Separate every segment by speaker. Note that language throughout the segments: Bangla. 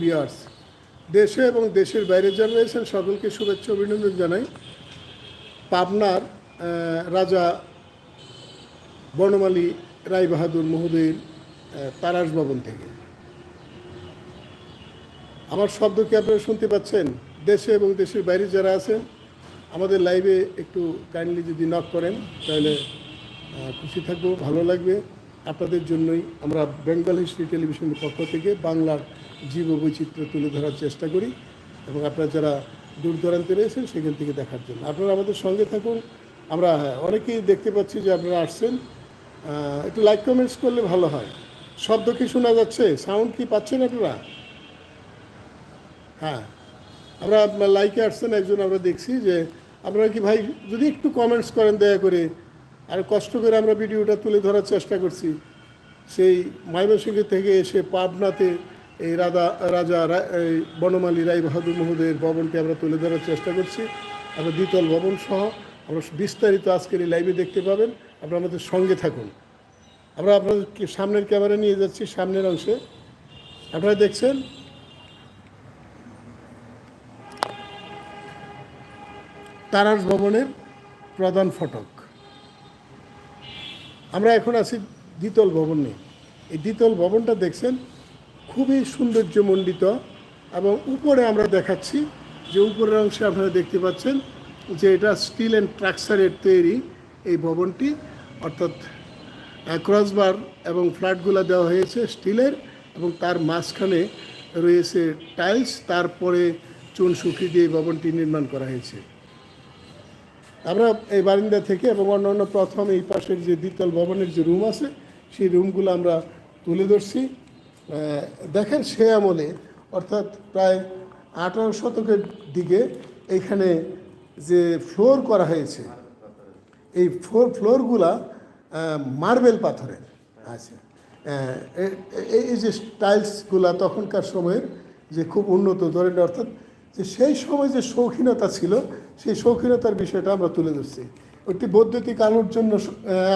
Speaker 1: ভিউয়ার্স দেশে এবং দেশের বাইরে যারা রয়েছেন, সকলকে শুভেচ্ছা অভিনন্দন জানাই। পাবনার রাজা বনমালী রায় বাহাদুর মহোদয়ের তারাস ভবন থেকে। আমার শব্দ কি আপনারা শুনতে পাচ্ছেন? দেশে এবং দেশের বাইরে যারা আছেন, আমাদের লাইভে একটু কাইন্ডলি যদি নক করেন, তাহলে খুশি থাকব, ভালো লাগবে। আপনাদের জন্যই আমরা বেঙ্গল হিস্ট্রি টেলিভিশনের পক্ষ থেকে বাংলার জীব বৈচিত্র্য তুলে ধরার চেষ্টা করি এবং আপনারা যারা দূর দূরান্তে রয়েছেন সেখান থেকে দেখার জন্য। আপনারা আমাদের সঙ্গে থাকুন। আমরা অনেকেই দেখতে পাচ্ছি যে আপনারা আসছেন। একটু লাইক কমেন্টস করলে ভালো হয়। শব্দ কি শোনা যাচ্ছে? সাউন্ড কি পাচ্ছেন আপনারা? হ্যাঁ। আমরা লাইকে আসছেন একজন, আমরা দেখছি যে আপনারা কি ভাই, যদি একটু কমেন্টস করেন দয়া করে। আর কষ্ট করে আমরা ভিডিওটা তুলে ধরার চেষ্টা করছি। সেই ময়মনসিংহ থেকে এসে পাবনাতে এই রাজা রাজা বনমালী রায় বাহাদুর মহোদয়ের ভবনটি আমরা তুলে ধরার চেষ্টা করছি। আমরা দ্বিতল ভবন সহ আমরা বিস্তারিত আজকের এই লাইভে দেখতে পাবেন। আপনারা আমাদের সঙ্গে থাকুন। আমরা আপনাদের সামনের ক্যামেরা নিয়ে যাচ্ছি, সামনের অংশে। আপনারা দেখছেন? তারাস ভবনের প্রধান ফটক। আমরা এখন আছি দ্বিতল ভবনে এই দ্বিতল ভবনটা দেখছেন, খুবই সৌন্দর্যমণ্ডিত এবং উপরে আমরা দেখাচ্ছি যে উপরের অংশে আপনারা দেখতে পাচ্ছেন যে এটা স্টিল অ্যান্ড ট্রাকচারের তৈরি এই ভবনটি। অর্থাৎ ক্রসবার এবং ফ্ল্যাটগুলো দেওয়া হয়েছে স্টিলের এবং তার মাঝখানে রয়েছে টাইলস, তারপরে চুন শুকি দিয়ে ভবনটি নির্মাণ করা হয়েছে। আমরা এই বারিন্দা থেকে এবং অন্যান্য প্রথম এই পাশের যে দ্বিতল ভবনের যে রুম আছে, সেই রুমগুলো আমরা তুলে ধরছি। দেখেন সে আমলে, অর্থাৎ প্রায় আঠারো শতকের দিকে এইখানে যে ফ্লোর করা হয়েছে, এই ফ্লোর, ফ্লোরগুলা মার্বেল পাথরের আছে। এই যে টাইলসগুলা তখনকার সময়ের যে খুব উন্নত ধরনের, অর্থাৎ যে সেই সময় যে শৌখিনতা ছিল সেই শৌখিনতার বিষয়টা আমরা তুলে ধরছি। একটি বৈদ্যুতিক আলুর জন্য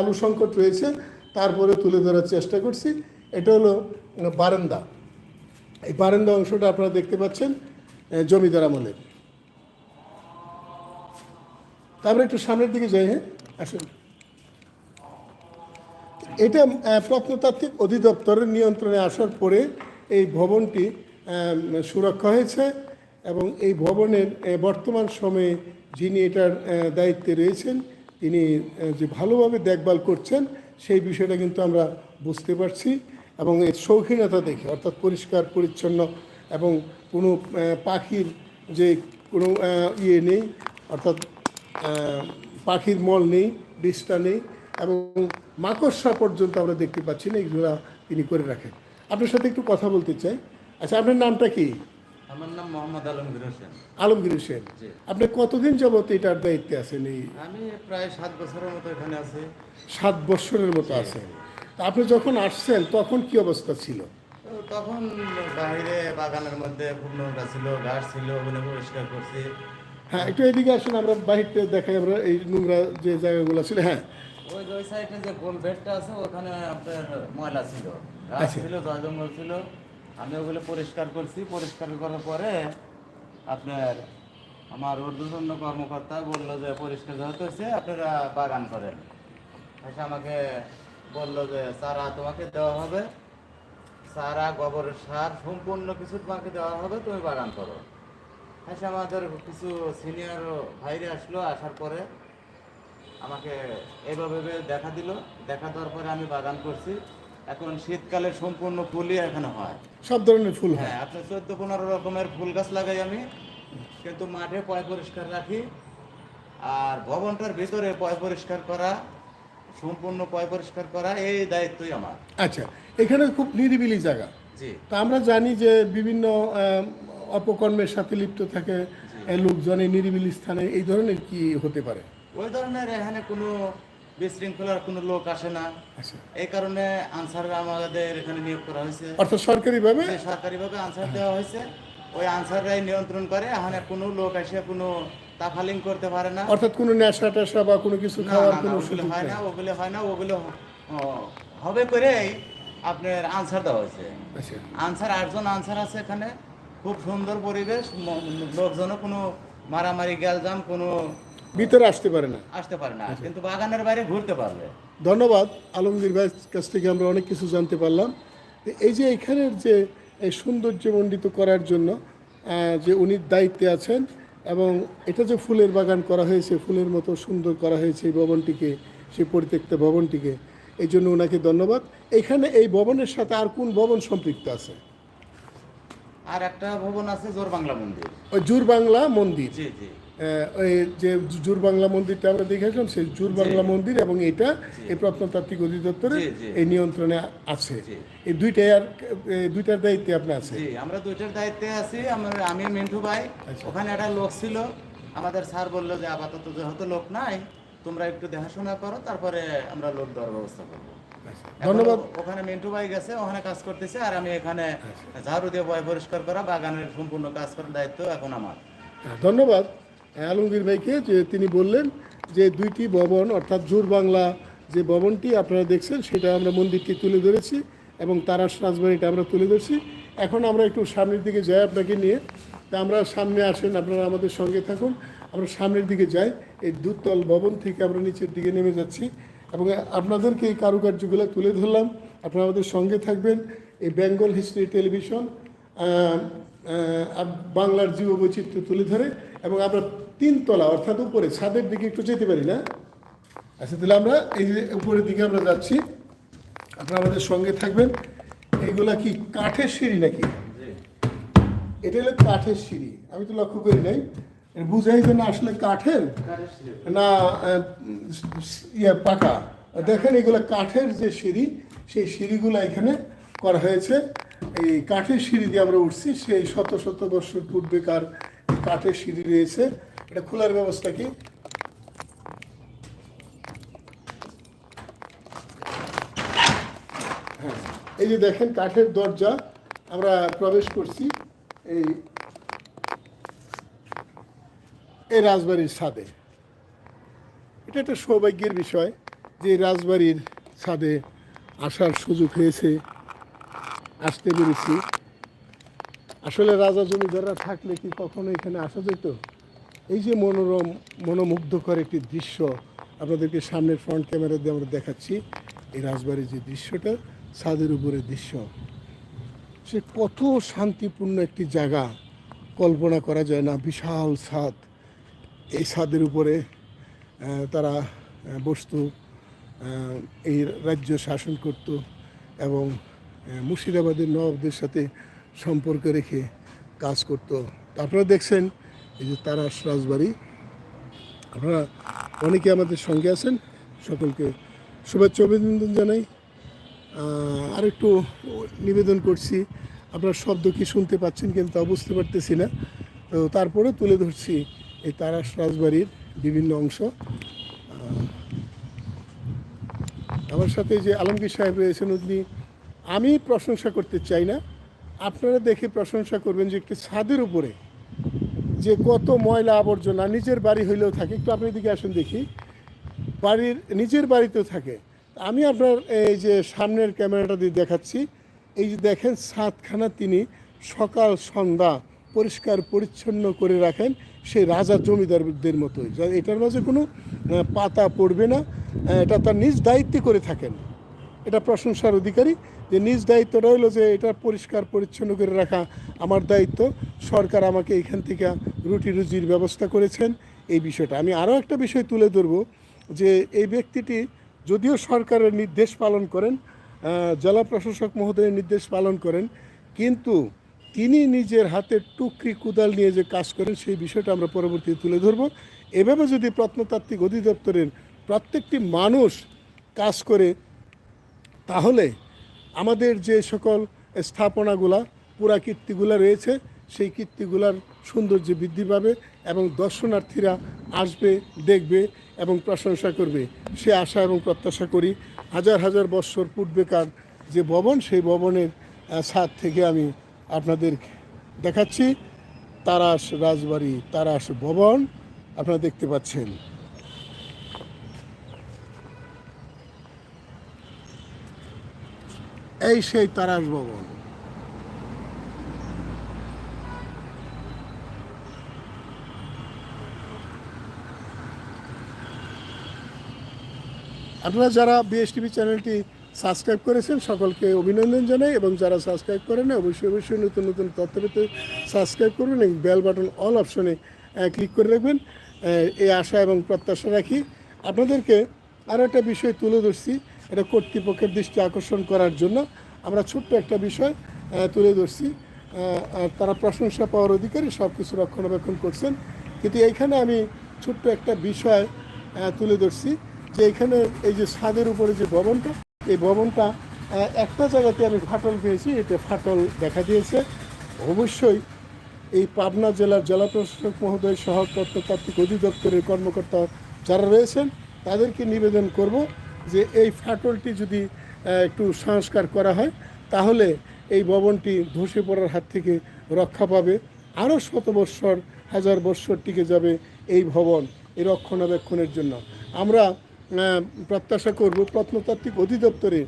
Speaker 1: আলু সংকট রয়েছে, তারপরে তুলে ধরার চেষ্টা করছি। এটা হলো বারান্দা। এই বারান্দা অংশটা আপনারা দেখতে পাচ্ছেন জমিদার আমলের। তারপরে একটু সামনের দিকে যাই হ্যাঁ? আসুন। এটা প্রত্নতাত্ত্বিক অধিদপ্তরের নিয়ন্ত্রণে আসার পরে এই ভবনটি সুরক্ষা হয়েছে। এবং এই ভবনের বর্তমান সময়ে যিনি এটার দায়িত্বে রয়েছেন, তিনি যে ভালোভাবে দেখভাল করছেন, সেই বিষয়টা কিন্তু আমরা বুঝতে পারছি এবং এর শৌখিনতা দেখে, অর্থাৎ পরিষ্কার, পরিচ্ছন্ন এবং কোনো পাখির যে কোনো ইয়ে নেই, অর্থাৎ পাখির মল নেই বিষটা নেই এবং মাকড়সা পর্যন্ত আমরা দেখতে পাচ্ছি না, এগুলো তিনি করে রাখেন। আপনার সাথে একটু কথা বলতে চাই। আচ্ছা আপনার নামটা কি?
Speaker 2: আমার নাম মোহাম্মদ আলমগীর হোসেন।
Speaker 1: আলমগীর হোসেন। আপনি কতদিন যাবত এটার দায়িত্বে আছেন এই?
Speaker 2: আমি প্রায় সাত বছরের মতো এখানে আছি।
Speaker 1: সাত বৎসরের মতো আছেন। আপনি যখন আসছেন তখন কি অবস্থা ছিল?
Speaker 2: তখন বাইরে বাগানের মধ্যে খুব নোংরা ছিল ঘাস ছিল ওগুলো পরিষ্কার করছি।
Speaker 1: হ্যাঁ একটু এদিকে আসুন আমরা বাহিরটা দেখাই আমরা এই নোংরা যে জায়গাগুলো ছিল হ্যাঁ।
Speaker 2: ওই ওই সাইডে যে গোল বেডটা আছে ওখানে আপনার ময়লা ছিল। ঘাস
Speaker 1: আচ্ছা।
Speaker 2: ছিল জয় জঙ্গল ছিল। আমি ওগুলো পরিষ্কার করছি, পরিষ্কার করার পরে আপনার আমার ঊর্ধ্বতন কর্মকর্তা বলল যে পরিষ্কার যেহেতু আপনারা বাগান করেন। এসে আমাকে বলল যে চারা তোমাকে দেওয়া হবে। চারা গোবরের সার সম্পূর্ণ কিছু তোমাকে দেওয়া হবে, তুমি বাগান করো। এসে আমাদের কিছু সিনিয়র ভাইরে আসলো, আসার পরে আমাকে এইভাবে দেখা দিল। দেখা দেওয়ার পরে আমি বাগান করছি। এখন শীতকালে সম্পূর্ণ ফুলই এখানে হয়।
Speaker 1: সব ধরনের ফুল হয়।
Speaker 2: আপনার চোদ্দ পনেরো রকমের ফুল গাছ লাগাই আমি। কিন্তু মাঠে পয় পরিষ্কার রাখি। আর ভবনটার ভিতরে পয় পরিষ্কার করা সম্পূর্ণ পয় পরিষ্কার করা এই দায়িত্বই আমার।
Speaker 1: আচ্ছা এখানে খুব নিরিবিলি জায়গা।
Speaker 2: জি।
Speaker 1: তা আমরা জানি যে বিভিন্ন অপকর্মের সাথে লিপ্ত থাকে এই লোকজন এই নিরিবিলি স্থানে এই ধরনের কি হতে পারে?
Speaker 2: ওই ধরনের এখানে কোনো বিশৃঙ্খলার কোনো লোক আসে না। এই কারণে আনসার আমাদের এখানে নিয়োগ করা হয়েছে।
Speaker 1: অর্থাৎ সরকারিভাবে?
Speaker 2: সরকারিভাবে আনসার দেওয়া হয়েছে ওই আনসাররাই নিয়ন্ত্রণ করে এখানে কোনো লোক এসে কোনো তাফালিং করতে পারে না।
Speaker 1: অর্থাৎ কোনো নেশা টেশা বা কোনো কিছু খাওয়ার কোনো
Speaker 2: ওগুলো হয় না ওগুলো হয় না ওগুলো হবে করেই আপনার আনসার দেওয়া হয়েছে।
Speaker 1: আচ্ছা।
Speaker 2: আনসার আটজন আনসার আছে এখানে। খুব সুন্দর পরিবেশ লোকজনও কোনো মারামারি গ্যালজাম কোনো
Speaker 1: ভিতরে আসতে পারে না।
Speaker 2: আসতে পারে না কিন্তু বাগানের বাইরে ঘুরতে পারবে।
Speaker 1: ধন্যবাদ আলমগীর ভাইয়ের কাছ থেকে আমরা অনেক কিছু জানতে পারলাম। এই যে এখানের যে এই সৌন্দর্যমণ্ডিত করার জন্য যে উনি দায়িত্বে আছেন এবং এটা যে ফুলের বাগান করা হয়েছে ফুলের মতো সুন্দর করা হয়েছে এই ভবনটিকে সেই পরিত্যক্ত ভবনটিকে এই জন্য ওনাকে ধন্যবাদ। এখানে এই ভবনের সাথে আর কোন ভবন সম্পৃক্ত আছে?
Speaker 2: আর একটা ভবন আছে জোর বাংলা মন্দির।
Speaker 1: ওই জুর বাংলা মন্দির।
Speaker 2: জি জি।
Speaker 1: ওই যে জুর বাংলা মন্দিরটা আমরা দেখেছিলাম সেই জুর বাংলা মন্দির এবং এটা এই প্রত্নতাত্ত্বিক অধিদপ্তরের। এই নিয়ন্ত্রণে আছে। এই দুইটাই আর এই দুইটার দায়িত্বে আপনি আছে?
Speaker 2: আমরা দুইটার দায়িত্বে আছি। আমার আমি মিন্টু ভাই
Speaker 1: আচ্ছা।
Speaker 2: ওখানে একটা লোক ছিল। আমাদের স্যার বলল যে আপাতত যেহেতু লোক নাই তোমরা একটু দেখাশোনা করো তারপরে আমরা লোক দেওয়ার ব্যবস্থা করব।
Speaker 1: ধন্যবাদ।
Speaker 2: ওখানে মিন্টু ভাই গেছে ওখানে কাজ করতেছে আর আমি এখানে ঝাড়ু দিয়ে বয় পরিষ্কার করা বাগানের সম্পূর্ণ কাজ করার দায়িত্ব এখন আমার।
Speaker 1: ধন্যবাদ। আলমগীর ভাইকে যে তিনি বললেন যে দুইটি ভবন, অর্থাৎ জোর বাংলা যে ভবনটি আপনারা দেখছেন, সেটা আমরা মন্দিরটি তুলে ধরেছি এবং তারাস রাজবাড়িটা আমরা তুলে ধরছি। এখন আমরা একটু সামনের দিকে যাই আপনাকে নিয়ে। তা আমরা সামনে আসেন, আপনারা আমাদের সঙ্গে থাকুন। আমরা সামনের দিকে যাই। এই দুতল ভবন থেকে আমরা নিচের দিকে নেমে যাচ্ছি এবং আপনাদেরকে এই কারুকার্যগুলো তুলে ধরলাম। আপনারা আমাদের সঙ্গে থাকবেন। এই বেঙ্গল হিস্ট্রি টেলিভিশন বাংলার জীব বৈচিত্র্য তুলে ধরে এবং আমরা তিনতলা অর্থাৎ উপরে ছাদের দিকে একটু যেতে পারি না? আচ্ছা তাহলে আমরা এই যে উপরের দিকে আমরা যাচ্ছি আপনারা আমাদের সঙ্গে থাকবেন। এইগুলা কি কাঠের সিঁড়ি নাকি? এটা হলো কাঠের সিঁড়ি আমি তো লক্ষ্য করি নাই। বুঝাই যে না আসলে কাঠের? না ইয়ে পাকা। দেখেন এগুলো কাঠের যে সিঁড়ি সেই সিঁড়িগুলো এখানে করা হয়েছে। এই কাঠের সিঁড়ি দিয়ে আমরা উঠছি সেই শত শত বছর পূর্বেকার কাঠের সিঁড়ি রয়েছে এটা খোলার ব্যবস্থা কি? হ্যাঁ, এই যে দেখেন কাঠের দরজা আমরা প্রবেশ করছি এই এই রাজবাড়ির ছাদে। এটা একটা সৌভাগ্যের বিষয় যে রাজবাড়ির ছাদে আসার সুযোগ হয়েছে। আসতে পেরেছি। আসলে রাজা জমিদাররা থাকলে কি কখনো এখানে আসা যেত? এই যে মনোরম, মনোমুগ্ধকর একটি দৃশ্য আপনাদেরকে সামনের ফ্রন্ট ক্যামেরা দিয়ে আমরা দেখাচ্ছি, এই রাজবাড়ির যে দৃশ্যটা, ছাদের উপরের দৃশ্য। সে কত শান্তিপূর্ণ একটি জায়গা কল্পনা করা যায় না, বিশাল ছাদ। এই ছাদের উপরে তারা বসতো এই রাজ্য শাসন করত এবং মুর্শিদাবাদের নবাবদের সাথে সম্পর্ক রেখে কাজ করত। আপনারা দেখছেন, এই যে তারাস রাজবাড়ি। আপনারা অনেকে আমাদের সঙ্গে আছেন, সকলকে শুভেচ্ছা অভিনন্দন জানাই। আর একটু নিবেদন করছি, আপনার শব্দ কি শুনতে পাচ্ছেন কিন্তু তা বুঝতে পারতেছি না। তো তারপরে তুলে ধরছি এই তারাস রাজবাড়ির বিভিন্ন অংশ। আমার সাথে যে আলমগীর সাহেব রয়েছেন, উনি আমি প্রশংসা করতে চাই না। আপনারা দেখে প্রশংসা করবেন যে একটি ছাদের উপরে যে কত ময়লা আবর্জনা নিজের বাড়ি হইলেও থাকে। একটু আপনি দিকে আসুন দেখি। বাড়ির নিজের বাড়িতেও থাকে। আমি আপনার এই যে সামনের ক্যামেরাটা দিয়ে দেখাচ্ছি। এই যে দেখেন সাতখানা তিনি সকাল, সন্ধ্যা পরিষ্কার, পরিচ্ছন্ন করে রাখেন সেই রাজা জমিদারদের মতোই। এটার মাঝে কোনো পাতা পড়বে না। এটা তার নিজ দায়িত্বে করে থাকেন। এটা প্রশংসার অধিকারী যে নিজ দায়িত্বটা হলো যে এটা পরিষ্কার, পরিচ্ছন্ন করে রাখা আমার দায়িত্ব। সরকার আমাকে এখান থেকে রুটি রুজির ব্যবস্থা করেছেন এই বিষয়টা। আমি আরও একটা বিষয় তুলে ধরবো যে এই ব্যক্তিটি যদিও সরকারের নির্দেশ পালন করেন জেলা প্রশাসক মহোদয়ের নির্দেশ পালন করেন, কিন্তু তিনি নিজের হাতে টুকরি কুদাল নিয়ে যে কাজ করেন সেই বিষয়টা আমরা পরবর্তীতে তুলে ধরব। এভাবে যদি প্রত্নতাত্ত্বিক অধিদপ্তরের প্রত্যেকটি মানুষ কাজ করে তাহলে আমাদের যে সকল স্থাপনাগুলা পুরাকীর্তিগুলা রয়েছে, সেই কীর্তিগুলার সৌন্দর্য বৃদ্ধি পাবে এবং দর্শনার্থীরা আসবে, দেখবে এবং প্রশংসা করবে। সে আশা এবং প্রত্যাশা করি হাজার হাজার বৎসর পূর্বেকার যে ভবন, সেই ভবনের ছাদ থেকে আমি আপনাদের দেখাচ্ছি তারাস রাজবাড়ি, তারাস ভবন। আপনারা দেখতে পাচ্ছেন। এই সেই তারাস ভবন। আপনারা যারা বিএসটিভি চ্যানেলটি সাবস্ক্রাইব করেছেন, সকলকে অভিনন্দন জানাই এবং যারা সাবস্ক্রাইব করেন অবশ্যই অবশ্যই নতুন নতুন তথ্য পেতে সাবস্ক্রাইব করবেন এবং বেল বাটন অল অপশনে ক্লিক করে রাখবেন। এই আশা এবং প্রত্যাশা রাখি। আপনাদেরকে আরও একটা বিষয় তুলে ধরছি। এটা কর্তৃপক্ষের দৃষ্টি আকর্ষণ করার জন্য আমরা ছোট্ট একটা বিষয় তুলে ধরছি। তারা প্রশংসা পাওয়ার অধিকারী সব কিছু রক্ষণাবেক্ষণ করছেন। কিন্তু এইখানে আমি ছোট্ট একটা বিষয় তুলে ধরছি যে এখানে এই যে ছাদের উপরে যে ভবনটা, এই ভবনটা একটা জায়গাতে আমি ফাটল পেয়েছি এতে ফাটল দেখা দিয়েছে। অবশ্যই এই পাবনা জেলার জেলা প্রশাসক মহোদয় সহ প্রত্নতাত্ত্বিক অধিদপ্তরের কর্মকর্তা যারা রয়েছেন, তাদেরকে নিবেদন করব। যে এই ফাটলটি যদি একটু সংস্কার করা হয়, তাহলে এই ভবনটি ধসে পড়ার হাত থেকে রক্ষা পাবে। আরও শত বৎসর, হাজার বৎসর টিকে যাবে এই ভবন এই রক্ষণাবেক্ষণের জন্য। আমরা প্রত্যাশা করব প্রত্নতাত্ত্বিক অধিদপ্তরে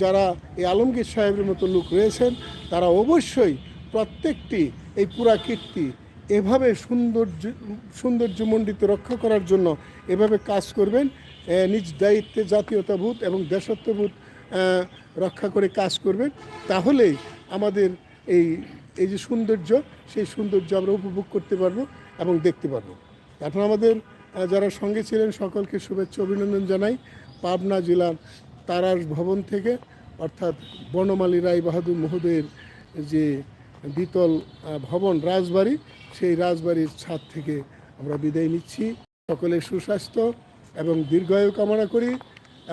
Speaker 1: যারা এই আলমগীর সাহেবের মতো লোক রয়েছেন, তারা অবশ্যই প্রত্যেকটি এই পুরা কীর্তি এভাবে সৌন্দর্য, সৌন্দর্যমণ্ডিত রক্ষা করার জন্য এভাবে কাজ করবেন। নিজ দায়িত্বে জাতীয়তাবোধ এবং দেশত্ববোধ রক্ষা করে কাজ করবেন তাহলেই আমাদের এই এই যে সৌন্দর্য, সেই সৌন্দর্য আমরা উপভোগ করতে পারব এবং দেখতে পারব। এখন আমাদের যারা সঙ্গে ছিলেন, সকলকে শুভেচ্ছা, অভিনন্দন জানাই। পাবনা জেলার তারাস ভবন থেকে, অর্থাৎ বনমালী রায় বাহাদুর মহোদয়ের যে দ্বিতল ভবন রাজবাড়ি, সেই রাজবাড়ির ছাদ থেকে আমরা বিদায় নিচ্ছি। সকলের সুস্বাস্থ্য। এবং দীর্ঘায়ু কামনা করি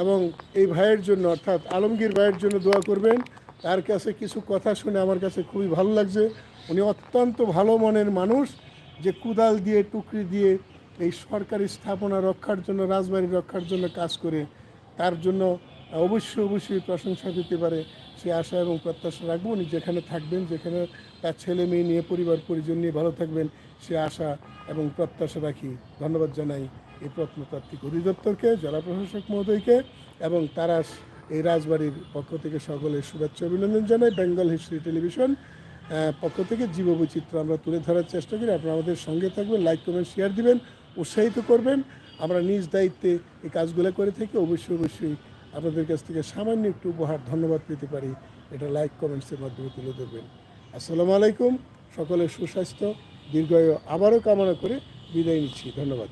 Speaker 1: এবং এই ভাইয়ের জন্য, অর্থাৎ আলমগীর ভাইয়ের জন্য দোয়া করবেন। তার কাছে কিছু কথা শুনে আমার কাছে খুবই ভালো লাগছে। উনি অত্যন্ত ভালো মনের মানুষ যে কুদাল দিয়ে, টুকরি দিয়ে এই সরকারি স্থাপনা রক্ষার জন্য, রাজবাড়ি রক্ষার জন্য কাজ করে, তার জন্য অবশ্যই অবশ্যই প্রশংসা দিতে পারে। সে আশা এবং প্রত্যাশা রাখব উনি যেখানে থাকবেন, যেখানে তার ছেলে মেয়ে নিয়ে, পরিবার, পরিজন নিয়ে ভালো থাকবেন, সে আশা এবং প্রত্যাশা রাখি। ধন্যবাদ জানাই। এই প্রত্নতাত্ত্বিক অধিদপ্তরকে, জেলা প্রশাসক মহোদয়কে এবং তারা এই রাজবাড়ির পক্ষ থেকে সকলের শুভেচ্ছা অভিনন্দন জানাই। বেঙ্গল হিস্ট্রি টেলিভিশন পক্ষ থেকে জীববৈচিত্র্য আমরা তুলে ধরার চেষ্টা করি। আপনারা আমাদের সঙ্গে থাকবেন, লাইক, কমেন্ট, শেয়ার দিবেন, উৎসাহিত করবেন। আমরা নিজ দায়িত্বে এই কাজগুলো করে থাকি। অবশ্যই অবশ্যই আপনাদের কাছ থেকে সামান্য একটু উপহার, ধন্যবাদ পেতে পারি। এটা লাইক, কমেন্টসের মাধ্যমে তুলে ধরবেন। আসসালামু আলাইকুম। সকলের সুস্বাস্থ্য, দীর্ঘায়ু আবারও কামনা করে বিদায় নিচ্ছি। ধন্যবাদ।